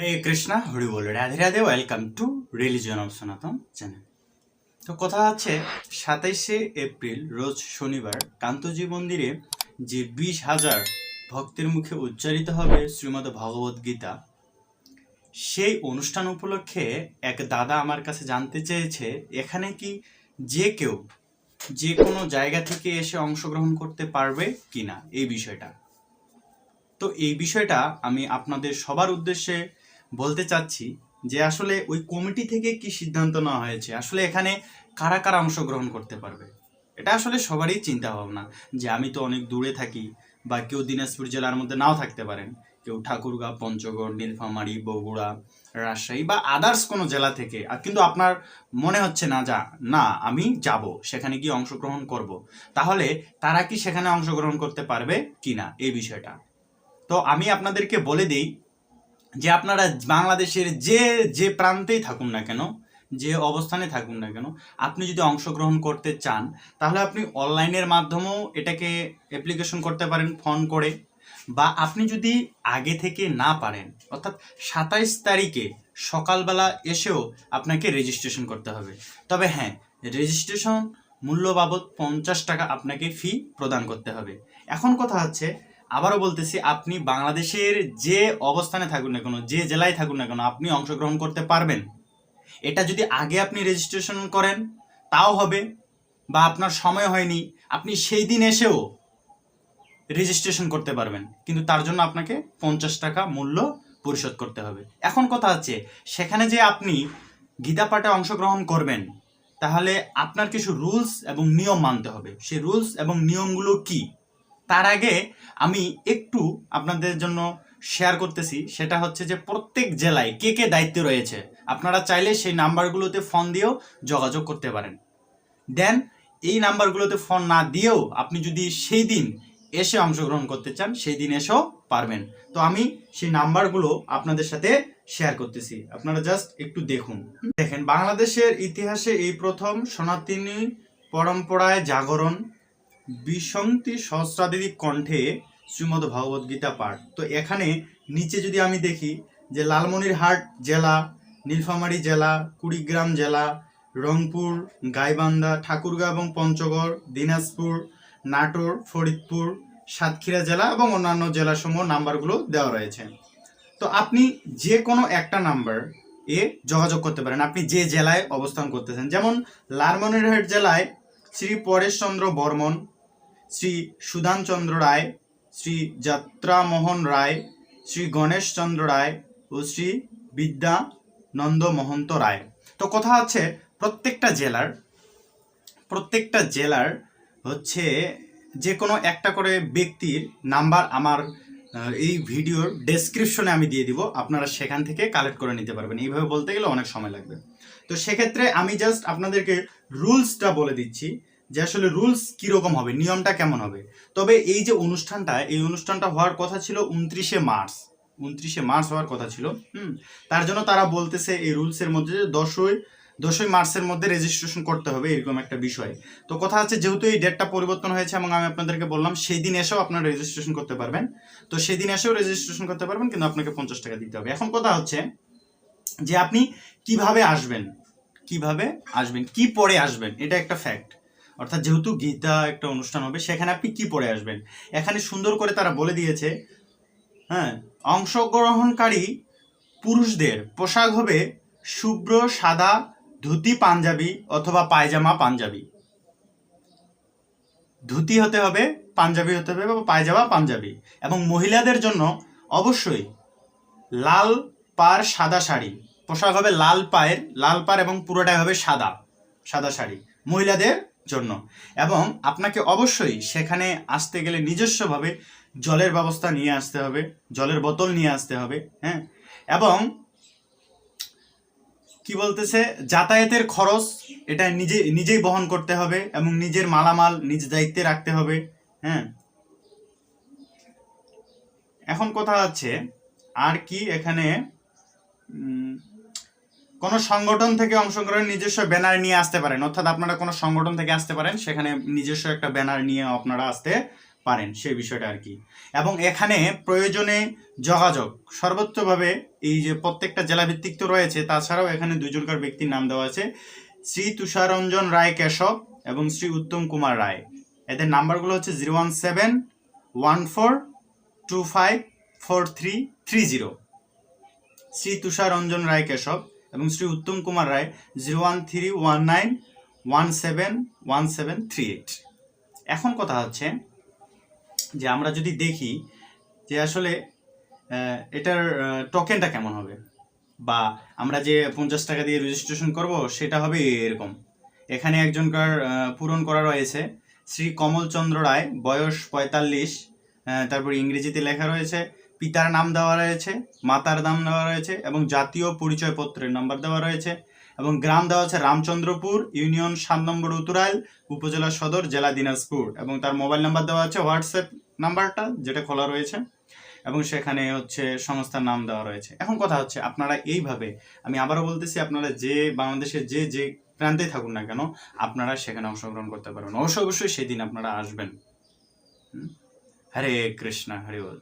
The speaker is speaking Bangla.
Hare Krishna Hari ball Radhe Radhe welcome to religion of Sanatan channel তো কথা আছে সাতাইশে এপ্রিল, রোজ শনিবার, কান্তজি মন্দিরে যে বিশ হাজার ভক্তের মুখে উচ্চারিত হবে শ্রীমদ ভগবদ গীতা, সেই অনুষ্ঠান উপলক্ষে এক দাদা আমার কাছে জানতে চেয়েছে, এখানে কি যে কেউ যে কোনো জায়গা থেকে এসে অংশগ্রহণ করতে পারবে কিনা, এই বিষয়টা। তো এই বিষয়টা আমি আপনাদের সবার উদ্দেশ্যে বলতে চাচ্ছি যে আসলে ওই কমিটি থেকে কি সিদ্ধান্ত নেওয়া হয়েছে? আসলে এখানে কারা কারা অংশগ্রহণ করতে পারবে? এটা আসলে সবারই চিন্তা ভাবনা যে আমি তো অনেক দূরে থাকি বা কেউ দিনাজপুর জেলার মধ্যে নাও থাকতে পারেন। কেউ ঠাকুরগাঁও পঞ্চগড়, নীলফামারী, বগুড়া, রাজশাহী বা আদার্স কোনো জেলা থেকে। আর কিন্তু আপনার মনে হচ্ছে না যা, না, আমি যাব, সেখানে গিয়ে অংশগ্রহণ করব। তাহলে তারা কি সেখানে অংশগ্রহণ করতে পারবে কিনা এই বিষয়টা? তো আমি আপনাদেরকে বলে দিই যে আপনারা বাংলাদেশের যে যে প্রান্তেই থাকুন না কেন, যে অবস্থানে থাকুন না কেন, আপনি যদি অংশগ্রহণ করতে চান, তাহলে আপনি অনলাইনের মাধ্যমেও এটাকে অ্যাপ্লিকেশন করতে পারেন ফোন করে। বা আপনি যদি আগে থেকে না পারেন, অর্থাৎ সাতাইশ তারিখে সকালবেলা এসেও আপনাকে রেজিস্ট্রেশন করতে হবে। তবে হ্যাঁ রেজিস্ট্রেশন মূল্য বাবদ পঞ্চাশ টাকা আপনাকে ফি প্রদান করতে হবে। এখন কথা হচ্ছে আবারও বলতেছি, আপনি বাংলাদেশের যে অবস্থানে থাকুন না কেন, যে জেলায় থাকুন না কেন, আপনি অংশগ্রহণ করতে পারবেন। এটা যদি আগে আপনি রেজিস্ট্রেশন করেন, তাও হবে, বা আপনার সময় হয়নি, আপনি সেই দিন এসেও রেজিস্ট্রেশন করতে পারবেন। কিন্তু তার জন্য আপনাকে পঞ্চাশ টাকা মূল্য পরিশোধ করতে হবে। এখন কথা হচ্ছে, সেখানে যে আপনি গীতা পাঠে অংশগ্রহণ করবেন, তাহলে আপনার কিছু রুলস এবং নিয়ম মানতে হবে। সেই রুলস এবং নিয়মগুলো কি? তার আগে আমি একটু আপনাদের জন্য শেয়ার করতেছি। সেটা হচ্ছে যে প্রত্যেক জেলায় কে কে দায়িত্বে রয়েছে? আপনারা চাইলে সেই নাম্বারগুলোতে ফোন দিয়েও যোগাযোগ করতে পারেন। দেন এই নাম্বারগুলোতে ফোন না দিয়েও আপনি যদি সেই দিন এসে অংশগ্রহণ করতে চান, সেই দিন এসেও পারবেন। তো আমি সেই নাম্বারগুলো আপনাদের সাথে শেয়ার করতেছি। আপনারা জাস্ট একটু দেখুন। দেখেন, বাংলাদেশের ইতিহাসে এই প্রথম সনাতনী পরম্পরায় জাগরণ বিসংতি সহস্রাধিক কণ্ঠে শ্রীমদ ভগবদ গীতা পাঠ। তো এখানে নিচে যদি আমি দেখি যে লালমনিরহাট জেলা, নীলফামারী জেলা, কুড়িগ্রাম জেলা, রংপুর, গাইবান্ধা ঠাকুরগাঁও এবং পঞ্চগড়, দিনাজপুর, নাটোর, ফরিদপুর, সাতক্ষীরা জেলা এবং অন্যান্য জেলাসমূহ নাম্বারগুলো দেওয়া রয়েছে। তো আপনি যে কোনো একটা নাম্বার এ যোগাযোগ করতে পারেন। আপনি যে জেলায় অবস্থান করতেছেন। যেমন লালমনিরহাট জেলায় শ্রী পরেশচন্দ্র বর্মন শ্রী সুধানচন্দ্র রায়, শ্রী যাত্রামোহন রায়, শ্রী গণেশচন্দ্র রায় ও শ্রী বিদ্যানন্দ মহন্ত রায়। তো কথা হচ্ছে, প্রত্যেকটা জেলার প্রত্যেকটা জেলার হচ্ছে যে কোনো একটা করে ব্যক্তির নাম্বার আমার এই ভিডিওর ডেসক্রিপশনে আমি দিয়ে দিব। আপনারা সেখান থেকে কালেক্ট করে নিতে পারবেন। এইভাবে বলতে গেলে অনেক সময় লাগবে। তো সেক্ষেত্রে আমি জাস্ট আপনাদেরকে রুলসটা বলে দিচ্ছি। যে আসলে রুলস কীরকম হবে, নিয়মটা কেমন হবে। তবে এই যে অনুষ্ঠানটা, এই অনুষ্ঠানটা হওয়ার কথা ছিল উনত্রিশে মার্চ। উনত্রিশে মার্চ হওয়ার কথা ছিল, হুম? তার জন্য তারা বলতেছে এই রুলসের মধ্যে যে দশই দশই মার্চের মধ্যে রেজিস্ট্রেশন করতে হবে, এরকম একটা বিষয়। তো কথা হচ্ছে যেহেতু এই ডেটটা পরিবর্তন হয়েছে এবং আমি আপনাদেরকে বললাম, সেই দিন এসেও আপনারা রেজিস্ট্রেশন করতে পারবেন। তো সেই দিন এসেও রেজিস্ট্রেশন করতে পারবেন, কিন্তু আপনাকে পঞ্চাশ টাকা দিতে হবে। এখন কথা হচ্ছে যে আপনি কীভাবে আসবেন কীভাবে আসবেন, কি পরে আসবেন, এটা একটা ফ্যাক্ট অর্থাৎ যেহেতু গীতা একটা অনুষ্ঠান হবে, সেখানে আপনি কি পরে আসবেন? এখানে সুন্দর করে তারা বলে দিয়েছে হ্যাঁ অংশগ্রহণকারী পুরুষদের পোশাক হবে শুভ্র, সাদা, ধুতি, পাঞ্জাবি অথবা পায়জামা, পাঞ্জাবি। ধুতি হতে হবে, পাঞ্জাবি হতে হবে বা পায়জামা, পাঞ্জাবি। এবং মহিলাদের জন্য অবশ্যই লাল পার সাদা শাড়ি। পোশাক হবে লাল পায়ের লাল পার এবং পুরোটাই হবে সাদা সাদা শাড়ি। মহিলাদের জন্য। এবং আপনাকে অবশ্যই সেখানে আসতে গেলে নিজস্বভাবে জলের ব্যবস্থা নিয়ে আসতে হবে, জলের বোতল নিয়ে আসতে হবে হ্যাঁ? এবং কি বলতেছে? যাতায়াতের খরচ এটা নিজে, নিজেই বহন করতে হবে এবং নিজের মালামাল নিজ দায়িত্বে রাখতে হবে হ্যাঁ? এখন কথা হচ্ছে, আর কি এখানে কোনো সংগঠন থেকে অংশগ্রহণ নিজস্ব ব্যানার নিয়ে আসতে পারেন। অর্থাৎ আপনারা কোনো সংগঠন থেকে আসতে পারেন, সেখানে নিজস্ব একটা ব্যানার নিয়ে আপনারা আসতে পারেন সেই বিষয়টা আর কি। এবং এখানে প্রয়োজনে যোগাযোগ। সর্বোচ্চভাবে এই যে প্রত্যেকটা জেলাভিত্তিক তো রয়েছে, তাছাড়াও এখানে দুজনকার ব্যক্তির নাম দেওয়া আছে। শ্রী তুষারঞ্জন রায় কেশব এবং শ্রী উত্তম কুমার রায়। এদের নাম্বারগুলো হচ্ছে zero one seven one four two five four three three zero. Shri Tusharanjan Roy Keshab এবং Shri Uttam Kumar Roy zero one three one nine one seven one seven three eight এখন কথা হচ্ছে যে আমরা যদি দেখি যে আসলে এটার টোকেনটা কেমন হবে? বা আমরা যে পঞ্চাশ টাকা দিয়ে রেজিস্ট্রেশন করব, সেটা হবে এরকম। এখানে একজনকার পূরণ করা রয়েছে শ্রী কমলচন্দ্র রায়, বয়স পঁয়তাল্লিশ তারপর ইংরেজিতে লেখা রয়েছে পিতার নাম দেওয়া রয়েছে, মাতার নাম দেওয়া রয়েছে এবং জাতীয় পরিচয়পত্রের নাম্বার দেওয়া রয়েছে এবং গ্রাম দেওয়া আছে রামচন্দ্রপুর ইউনিয়ন সাত নম্বর উত্তরাইল, উপজেলা সদর, জেলা দিনাজপুর এবং তার মোবাইল নাম্বার দেওয়া আছে হোয়াটসঅ্যাপ নাম্বারটা যেটা খোলা রয়েছে এবং সেখানে হচ্ছে সংস্থার নাম দেওয়া রয়েছে। এখন কথা হচ্ছে আপনারা এইভাবে, আমি আবারও বলতেছি আপনারা যে বাংলাদেশের যে যে প্রান্তে থাকুন না কেন, আপনারা সেখানে অংশগ্রহণ করতে পারবেন। অবশ্যই অবশ্যই সেদিন আপনারা আসবেন? হরে কৃষ্ণ, হরে বল।